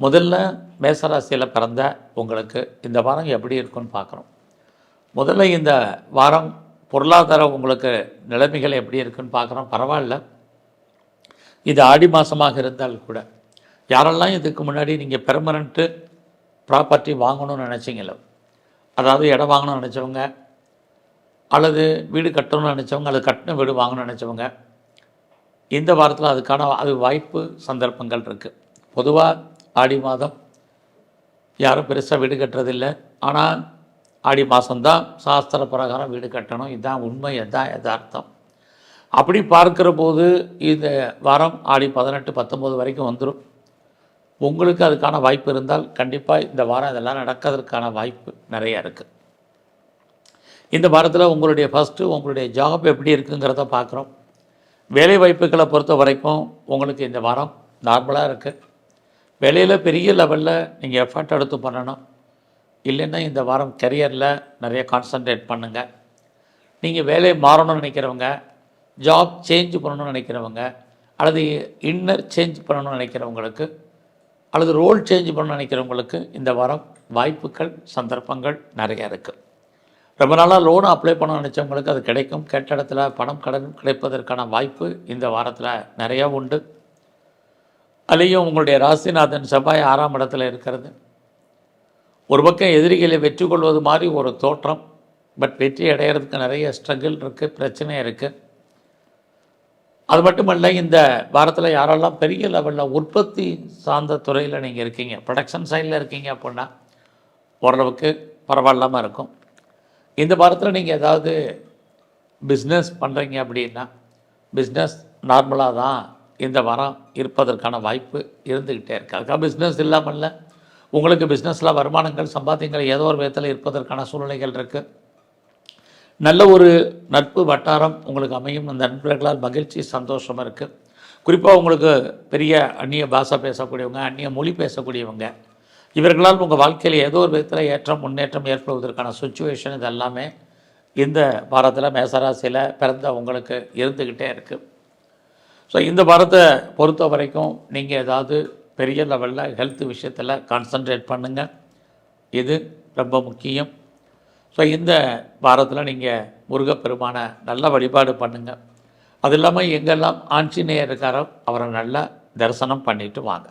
முதல்ல மேசராசியில் பிறந்த உங்களுக்கு இந்த வாரம் எப்படி இருக்குன்னு பார்க்குறோம் முதல்ல இந்த வாரம் பொருளாதார உங்களுக்கு நிலைமைகள் எப்படி இருக்குன்னு பார்க்குறோம் பரவாயில்ல. இது ஆடி மாதமாக இருந்தால் கூட யாரெல்லாம் இதுக்கு முன்னாடி நீங்கள் பெர்மனண்ட்டு ப்ராப்பர்ட்டி வாங்கணும்னு நினச்சிங்களோ அதாவது இடம் வாங்கணும்னு நினச்சவங்க அல்லது வீடு கட்டணும்னு நினச்சவங்க அல்லது கட்டின வீடு வாங்கணும்னு நினச்சவங்க இந்த வாரத்தில் அதுக்கான அது வாய்ப்பு சந்தர்ப்பங்கள் இருக்குது பொதுவாக ஆடி மாதம். யாரும் பெருசாக வீடு கட்டுறதில்ல. ஆனால் ஆடி மாதம்தான் சாஸ்திர பிரகாரம் வீடு கட்டணும். இதுதான் உண்மை இதுதான் யதார்த்தம். அப்படி பார்க்குற போது இந்த வாரம் ஆடி பதினெட்டு பத்தொம்போது வரைக்கும் வந்துடும் உங்களுக்கு அதுக்கான வாய்ப்பு இருந்தால் கண்டிப்பாக இந்த வாரம் இதெல்லாம் நடக்கிறதுக்கான வாய்ப்பு நிறைய இருக்குது இந்த வாரத்தில் உங்களுடைய ஃபஸ்ட்டு உங்களுடைய ஜாப் எப்படி இருக்குங்கிறத பார்க்குறோம். வேலை வாய்ப்புகளை பொறுத்த வரைக்கும் உங்களுக்கு இந்த வாரம் நார்மலாக இருக்குது வேலையில் பெரிய லெவலில் நீங்கள் எஃபர்ட் எடுத்து பண்ணணும். இல்லைன்னா இந்த வாரம் கரியரில் நிறைய கான்சன்ட்ரேட் பண்ணுங்கள் நீங்கள் வேலையை மாறணும்னு நினைக்கிறவங்க ஜாப் சேஞ்ச் பண்ணணும்னு நினைக்கிறவங்க அல்லது இன்னர் சேஞ்ச் பண்ணணும்னு நினைக்கிறவங்களுக்கு அல்லது ரோல் சேஞ்ச் பண்ணணும்னு நினைக்கிறவங்களுக்கு இந்த வாரம் வாய்ப்புகள் சந்தர்ப்பங்கள் நிறையா இருக்குது ரொம்ப நாளாக லோன் அப்ளை பண்ண நினச்சவங்களுக்கு அது கிடைக்கும். கேட்ட இடத்துல பணம் கடன் கிடைப்பதற்கான வாய்ப்பு இந்த வாரத்தில் நிறையா உண்டு. அதுலேயும் உங்களுடைய ராசிநாதன் செவ்வாய் ஆறாம் இடத்துல இருக்கிறது. ஒரு பக்கம் எதிரிகளை வெற்றி கொள்வது மாதிரி ஒரு தோற்றம். பட் வெற்றி அடையிறதுக்கு நிறைய ஸ்ட்ரகிள் இருக்குது பிரச்சனை இருக்குது அது மட்டுமல்ல இந்த வாரத்தில் யாரெல்லாம் பெரிய லெவலில் உற்பத்தி சார்ந்த துறையில் நீங்கள் இருக்கீங்க ப்ரொடக்ஷன் சைடில் இருக்கீங்க அப்படின்னா ஓரளவுக்கு பரவாயில்லாமல் இருக்கும். இந்த வாரத்தில் நீங்கள் ஏதாவது பிஸ்னஸ் பண்ணுறீங்க அப்படின்னா பிஸ்னஸ் நார்மலாக தான் இந்த வாரம் இருப்பதற்கான வாய்ப்பு இருந்துக்கிட்டே இருக்குது அதுக்காக பிஸ்னஸ் இல்லாமல்ல உங்களுக்கு பிஸ்னஸில் வருமானங்கள் சம்பாத்தியங்கள் ஏதோ ஒரு விதத்தில் இருப்பதற்கான சூழ்நிலைகள் இருக்குது நல்ல ஒரு நட்பு வட்டாரம் உங்களுக்கு அமையும். அந்த நண்பர்களால் மகிழ்ச்சி சந்தோஷமாக இருக்குது குறிப்பாக உங்களுக்கு பெரிய அந்நிய பாஷை பேசக்கூடியவங்க அந்நிய மொழி பேசக்கூடியவங்க இவர்களால் உங்கள் வாழ்க்கையில் ஏதோ ஒரு விதத்தில் ஏற்றம் முன்னேற்றம் ஏற்படுவதற்கான சுச்சுவேஷன் இது எல்லாமே இந்த வாரத்தில் மேசராசியில் பிறந்த உங்களுக்கு இருந்துக்கிட்டே இருக்குது ஸோ இந்த வாரத்தை பொறுத்த வரைக்கும் நீங்கள் ஏதாவது பெரிய லெவலில் ஹெல்த் விஷயத்தில் கான்சன்ட்ரேட் பண்ணுங்கள் இது ரொம்ப முக்கியம். ஸோ இந்த வாரத்தில் நீங்கள் முருகப்பெருமானை நல்ல வழிபாடு பண்ணுங்கள் அது இல்லாமல் எங்கெல்லாம் ஆஞ்சநேயர் இருக்காரோ அவரை நல்லா தரிசனம் பண்ணிட்டு வாங்க.